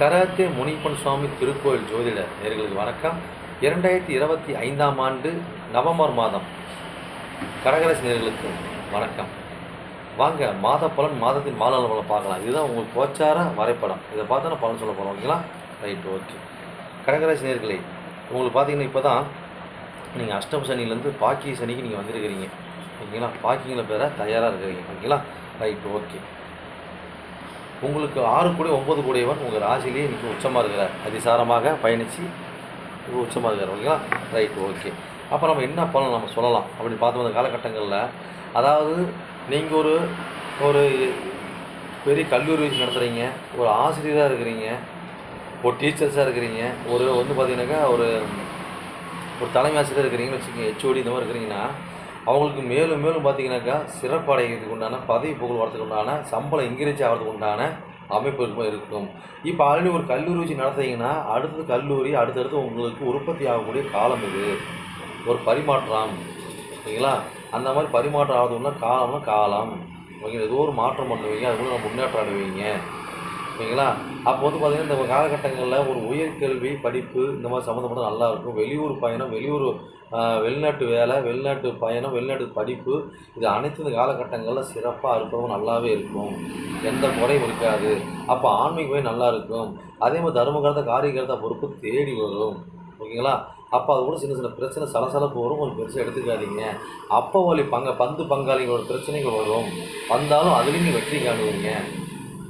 Karate Munippan சுவாமி திருக்கோயில் ஜோதிட நேர்களுக்கு வணக்கம். இரண்டாயிரத்தி இருபத்தி ஐந்தாம் ஆண்டு நவம்பர் மாதம். கடகராசி நேர்களுக்கு வணக்கம். வாங்க மாத பலன் மாதத்தின் மாத பலன் பார்க்கலாம். இதுதான் உங்களுக்கு கோச்சார வரைபடம். இதை பார்த்து நான் பலன் சொல்ல போகிறோம் ஓகேங்களா ரைட் ஓகே கடகராசி நேர்களே உங்களுக்கு பார்த்தீங்கன்னா இப்போ தான் நீங்கள் அஷ்டம சனிலேருந்து பாக்கிய சனிக்கு நீங்கள் வந்திருக்கிறீங்க. ஓகேங்களா பாக்கிங்கில் பேர தயாராக இருக்கிறீங்க ஓகேங்களா ரைட் ஓகே உங்களுக்கு ஆறு கோடி ஒம்பது கோடியவன் உங்கள் ராசிலேயே இன்றைக்கி உச்சமாக இருக்கிறார். அதிசாரமாக பயணித்து உச்சமாக இருக்கிறார் ஓகேங்களா ரைட் ஓகே அப்போ நம்ம என்ன பண்ணணும் நம்ம சொல்லலாம். அப்படின்னு பார்த்தோம் அந்த காலகட்டங்களில். அதாவது நீங்கள் ஒரு ஒரு பெரிய கல்லூரி வச்சு நடத்துகிறீங்க ஒரு ஆசிரியராக இருக்கிறீங்க ஒரு டீச்சர்ஸாக இருக்கிறீங்க ஒரு வந்து பார்த்தீங்கன்னாக்கா ஒரு ஒரு தலைமை ஆசிரியர் இருக்கிறீங்கன்னு வச்சுக்கோங்க ஹெச்ஓடி இந்த மாதிரி இருக்கிறீங்கன்னா அவங்களுக்கு மேலும் மேலும் பார்த்தீங்கன்னாக்கா சிறப்படைகிறதுக்கு உண்டான பதவி புகழ் வரதுக்கு உண்டான சம்பளம் இங்கிரீச் ஆகிறதுக்கு உண்டான அமைப்பு இருக்கும் இருக்கும். இப்போ ஆல்ரெடி ஒரு கல்லூரி வச்சு நடத்துறீங்கன்னா அடுத்தது கல்லூரி அடுத்தடுத்து உங்களுக்கு உற்பத்தி ஆகக்கூடிய காலம் இது. ஒரு பரிமாற்றம். ஓகேங்களா அந்த மாதிரி பரிமாற்றம் ஆகுதுன்னா காலம்னா காலம். ஓகே ஏதோ ஒரு மாற்றம் பண்ணுவீங்க அது கூட நம்ம முன்னேற்றம் அடைவீங்க. ஓகேங்களா? அப்போ வந்து பார்த்திங்கன்னா இந்த காலகட்டங்களில் ஒரு உயர்கல்வி படிப்பு இந்த மாதிரி சம்மந்தப்பட்ட நல்லாயிருக்கும் வெளியூர் பயணம் வெளியூர் வெளிநாட்டு வேலை வெளிநாட்டு பயணம் வெளிநாட்டு படிப்பு இது அனைத்து இந்த காலகட்டங்களில் சிறப்பாக இருக்கவும் நல்லாவே இருக்கும். எந்த குறையும் இருக்காது. அப்போ ஆன்மீக போய் நல்லா இருக்கும். அதே மாதிரி தர்மகரத்தை காரியகரத்தை பொறுப்பு தேடி வரும். ஓகேங்களா? அப்போ அது கூட சின்ன சின்ன பிரச்சனை சலசலப்பு வரும். கொஞ்சம் பெருசாக எடுத்துக்காதீங்க. அப்போ வழி பங்க பந்து பங்காளிகளோட பிரச்சனைகள் வரும். வந்தாலும் அதுலேயும் நீங்கள் வெற்றி காணுவீங்க.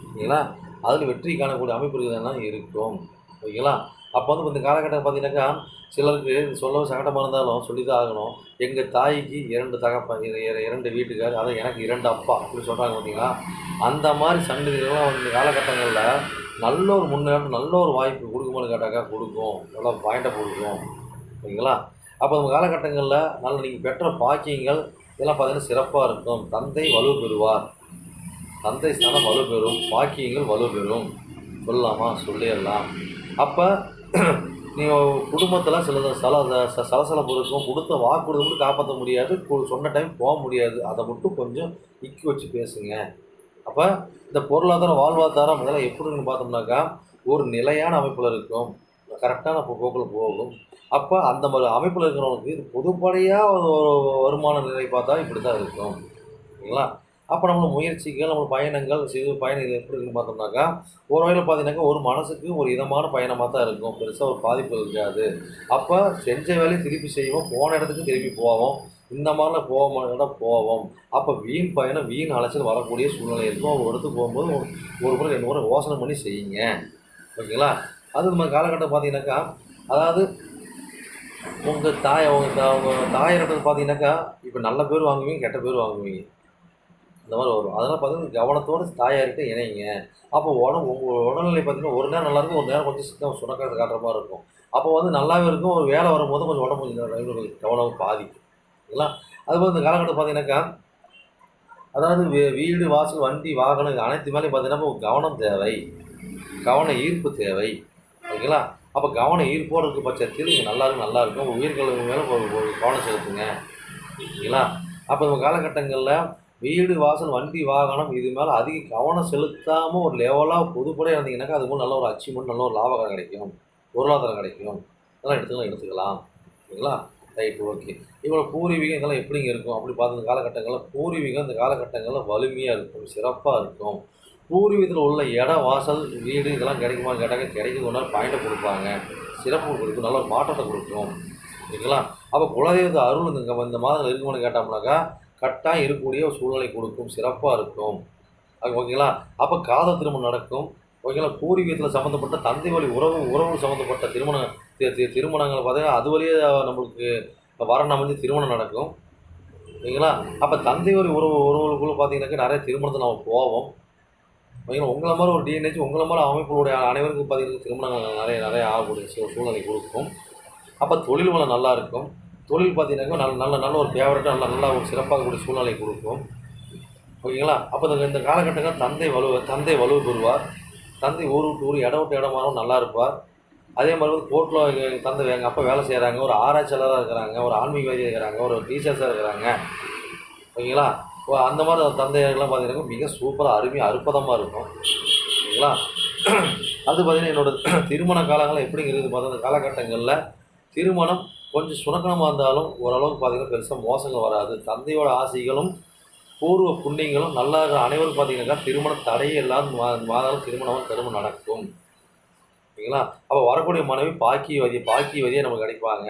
ஓகேங்களா? அதில் வெற்றி காணக்கூடிய அமைப்பு இருக்குதுன்னா இருக்கும். ஓகேங்களா? அப்போ வந்து இந்த காலகட்டம் பார்த்தீங்கன்னாக்கா சிலருக்கு சொல்லவும் சங்கடமாக இருந்தாலும் சொல்லி தான் ஆகணும். எங்கள் தாய்க்கு இரண்டு தகப்பன் இரண்டு வீட்டுக்கார் அதான் எனக்கு இரண்டு அப்பா அப்படின்னு சொல்கிறாங்க பார்த்தீங்களா அந்த மாதிரி சங்கதிகள்லாம் இந்த காலகட்டங்களில் நல்ல ஒரு முன்னேற்றம் நல்ல ஒரு வாய்ப்பு கொடுக்குமான்னு கேட்டாக்கா கொடுக்கும். நல்லா பாயிண்ட்டை கொடுக்கும். ஓகேங்களா? அப்போ நம்ம காலகட்டங்களில் நல்ல நீங்கள் பெற்ற பாக்கியங்கள் இதெல்லாம் பார்த்தீங்கன்னா சிறப்பாக இருக்கும். தந்தை வலு பெறுவார் தந்தை ஸ்தானம் வலுப்பெறும் பாக்கியங்கள் வலுப்பெறும் சொல்லலாமா? சொல்லிடலாம். அப்போ நீ குடும்பத்தில் சில சல ச- சலசலப்பு இருக்கும். கொடுத்த வாக்குறுதி மட்டும் காப்பாற்ற முடியாது. சொன்ன டைம் போக முடியாது. அதை மட்டும் கொஞ்சம் இக்கி வச்சு பேசுங்க. அப்போ இந்த பொருளாதாரம் வாழ்வாதாரம் இதெல்லாம் எப்படின்னு பார்த்தோம்னாக்கா ஒரு நிலையான அமைப்பில் இருக்கும். கரெக்டான போக்கில் போகும். அப்போ அந்த மாதிரி அமைப்பில் இருக்கிறவங்களுக்கு இது பொதுப்படையாக ஒரு வருமான நிலை பார்த்தா இப்படி தான் இருக்கும். ஓகேங்களா அப்போ நம்ம முயற்சிகள் நம்ம பயணங்கள் சிறு பயணங்கள் எப்படி இருக்குன்னு பார்த்தோம்னாக்கா ஒரு வகையில் பார்த்தீங்கன்னாக்கா ஒரு மனசுக்கு ஒரு இதமான பயணமாக தான் இருக்கும். பெருசாக ஒரு பாதிப்பு இருக்காது. அப்போ செஞ்ச வேலையை திருப்பி செய்வோம். போன இடத்துக்கு திருப்பி போவோம். இந்த மாதிரிலாம் போக இடம் போவோம். அப்போ வீண் பயணம் வீண் அலைச்சல் வரக்கூடிய சூழ்நிலை இருக்கும். ஒரு இடத்துக்கு போகும்போது ஒரு- ஒரு முறை ரெண்டு முறை யோசனை பண்ணி செய்யுங்க. ஓகேங்களா? அது நம்ம காலகட்டம் பார்த்தீங்கன்னாக்கா அதாவது உங்கள் தாய் அவங்க அவங்க தாயிடத்துல பார்த்தீங்கன்னாக்கா இப்போ நல்ல பேர் வாங்குவீங்க கெட்ட பேர் வாங்குவீங்க. இந்த மாதிரி வரும். அதெல்லாம் பார்த்தீங்கன்னா கவனத்தோடு தாயார்கிட்ட இணைங்க. அப்போ உடம்பு உங்கள் உடல்நிலை பார்த்தீங்கன்னா ஒரு நேரம் நல்லா இருக்கும் ஒரு நேரம் கொஞ்சம் சுத்தம் சுணக்கத்தை காட்டுற மாதிரி இருக்கும். அப்போ வந்து நல்லாவே இருக்கும் ஒரு வேலை வரும்போது கொஞ்சம் உடம்பு கொஞ்சம் கொஞ்சம் கவனம் பாதிக்கும். இல்லைங்களா அதுபோல் இந்த காலகட்டம் பார்த்தீங்கன்னாக்கா அதாவது வீ- வீடு வாசல் வண்டி வாகனம் அனைத்து மேலேயும் பார்த்தீங்கன்னா கவனம் தேவை. கவன ஈர்ப்பு தேவை. ஓகேங்களா அப்போ கவன ஈர்ப்போடு இருக்க பட்சத்தில் நீங்கள் நல்லா இருக்கும் நல்லா இருக்கும் உங்கள் மேலே கவனம் செலுத்துங்க. ஓகேங்களா அப்போ இந்த காலகட்டங்களில் வீடு வாசல் வண்டி வாகனம் இது மேலே அதிக கவனம் செலுத்தாமல் ஒரு லெவலாக பொதுப்படையாக இருந்தீங்கன்னாக்கா அது போல் நல்ல ஒரு அச்சீவ்மெண்ட் நல்ல ஒரு லாபகம் கிடைக்கும். பொருளாதாரம் கிடைக்கும். இதெல்லாம் எடுத்துக்கலாம் எடுத்துக்கலாம். ஓகேங்களா ரைட் ஓகே இவ்வளோ பூர்வீகம் இதெல்லாம் எப்படிங்க இருக்கும்? அப்படி பார்த்த காலகட்டங்களில் பூர்வீகம் இந்த காலகட்டங்களில் வலிமையாக இருக்கும் சிறப்பாக இருக்கும். பூர்வீகத்தில் உள்ள இடம் வாசல் வீடு இதெல்லாம் கிடைக்குமான்னு கேட்டாக்க கிடைக்குது ஒன்றா பாயிண்ட்டை கொடுப்பாங்க. சிறப்பு கொடுக்கும் நல்ல ஒரு மாற்றத்தை கொடுக்கும். ஓகேங்களா அப்போ குலதெய்வத்தை அருள் இந்த இந்த மாதங்கள் இருக்குமான்னு கேட்டோம்னாக்கா கட்டாயம் இருக்கக்கூடிய ஒரு சூழ்நிலை கொடுக்கும் சிறப்பாக இருக்கும். அது ஓகேங்களா? அப்போ காதல் திருமணம் நடக்கும். ஓகேங்களா? பூர்வீகத்தில் சம்மந்தப்பட்ட தந்தை வழி உறவு உறவு சம்மந்தப்பட்ட திருமண திருமணங்கள் பார்த்தீங்கன்னா அது வழியே நம்மளுக்கு வரன் அமைஞ்சு திருமணம் நடக்கும். ஓகேங்களா? அப்போ தந்தை வழி உறவு உறவுகளுக்குள்ளே பார்த்தீங்கன்னாக்கா நிறைய திருமணத்தை நம்ம போவோம். ஓகேங்களா? உங்களை மாதிரி ஒரு டிஎன்ஹெச் உங்களை மாதிரி அமைப்புகளுடைய அனைவருக்கும் பார்த்தீங்கன்னா திருமணங்கள் நிறைய நிறைய ஆகக்கூடிய சூழ்நிலை கொடுக்கும். அப்போ தொழில் வளம் நல்லா இருக்கும். தொழில் பார்த்தீங்கன்னாக்கா நல்ல நல்ல நல்ல ஒரு ஃபேவரட்டாக நல்ல நல்லா ஒரு சிறப்பாகக்கூடிய சூழ்நிலை கொடுக்கும். ஓகேங்களா? அப்போ இந்த இந்த காலகட்டங்கள் தந்தை வலு தந்தை வலு பெறுவார். தந்தை ஊர் விட்டு ஊர் இடம் விட்டு இடமாறும் நல்லா இருப்பார். அதே மாதிரி வந்து கோர்ட்டில் தந்தை எங்கள் அப்பா வேலை செய்கிறாங்க ஒரு ஆராய்ச்சியாளராக இருக்கிறாங்க ஒரு ஆன்மீகவாதியாக இருக்கிறாங்க ஒரு டீச்சர்ஸாக இருக்கிறாங்க. ஓகேங்களா? ஓ, அந்த மாதிரி தந்தையர்கள்லாம் பார்த்தீங்கன்னா மிக சூப்பராக அருமையாக அற்புதமாக இருக்கும். ஓகேங்களா? அது பார்த்தீங்கன்னா என்னோட திருமண காலங்கள் எப்படிங்கிறது பார்த்தா அந்த காலகட்டங்களில் திருமணம் கொஞ்சம் சுணக்கமாக இருந்தாலும் ஓரளவுக்கு பார்த்திங்கன்னா பெருசாக மோசங்கள் வராது. தந்தையோட ஆசைகளும் பூர்வ புண்ணியங்களும் நல்லா இருக்கிற அனைவரும் பார்த்தீங்கன்னாக்கா திருமணம் தடையே இல்லாத மா மாதம் திருமணம் திருமணம் நடக்கும். சரிங்களா? அப்போ வரக்கூடிய மனைவி பாக்கியவதி பாக்கியவதியை நமக்கு கிடைப்பாங்க.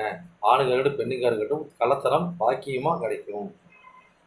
ஆணுங்க இருக்கட்டும் பெண்ணுங்க இருக்கட்டும் கலத்தரம் பாக்கியமாக கிடைக்கும்.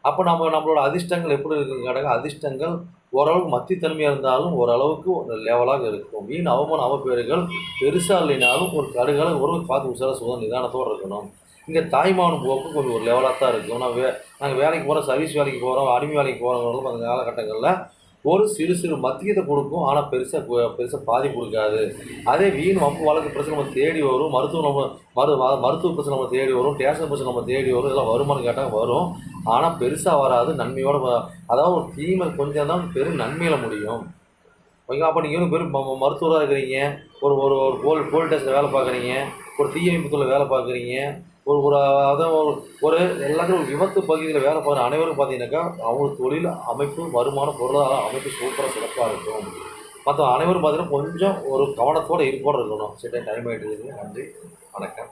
அப்போ நம்ம நம்மளோட அதிர்ஷ்டங்கள் எப்படி இருக்குன்னு கேட்டாங்க அதிர்ஷ்டங்கள் ஓரளவுக்கு மத்தித்தன்மையாக இருந்தாலும் ஓரளவுக்கு ஒரு லெவலாக இருக்கும். வீண் அவமான அவப்பேறுகள் பெருசாக இல்லைனாலும் ஒரு கடுகளை ஒரு பார்த்து உசார சுதம் நிதானத்தோடு இருக்கணும். இங்கே தாய்மாவன் போக்கு கொஞ்சம் ஒரு லெவலாக தான் இருக்கும் நான் வே நாங்கள் வேலைக்கு போகிறோம் சர்வீஸ் வேலைக்கு போகிறோம் அடிமை வேலைக்கு போகிறவங்களும் அந்த காலகட்டங்களில் ஒரு சிறு சிறு மத்தியத்தை கொடுக்கும். ஆனால் பெருசாக பெருசாக பாதிப்பு கொடுக்காது. அதே வீண் வம்பு வழக்கு பிரச்சனை நம்ம தேடி வரும். மருத்துவம் நம்ம மரு ம- மருத்துவ பிரச்சனை நம்ம தேடி வரும். டேஷன் பிரச்சனை நம்ம தேடி வரும். இதெல்லாம் வருமானு கேட்டால் வரும். ஆனால் பெருசாக வராது நன்மையோட அதாவது ஒரு தீமை கொஞ்சம் தான் பெரும் நன்மையில் முடியும். ஓகே அப்போ நீங்கள் பெரும் ம- மருத்துவராக இருக்கிறீங்க ஒரு ஒரு ஒரு போல் போலீஸ் வேலை பார்க்குறீங்க ஒரு தீயணைப்புத்துறையில் வேலை பார்க்குறீங்க ஒரு ஒரு அதான் ஒரு ஒரு எல்லாத்தையும் ஒரு விபத்து பகுதியில் வேலை பார்க்குற அனைவரும் பார்த்தீங்கன்னாக்கா அவங்க தொழில் அமைப்பு வருமானம் பொருளாதார அமைப்பு சூப்பராக சிறப்பாக இருக்கும். மற்ற அனைவரும் பார்த்தீங்கன்னா கொஞ்சம் ஒரு கவனத்தோடு இருப்போடு இருக்கணும். சரி டைம் ஆகிட்டு இருக்குது. நன்றி. வணக்கம்.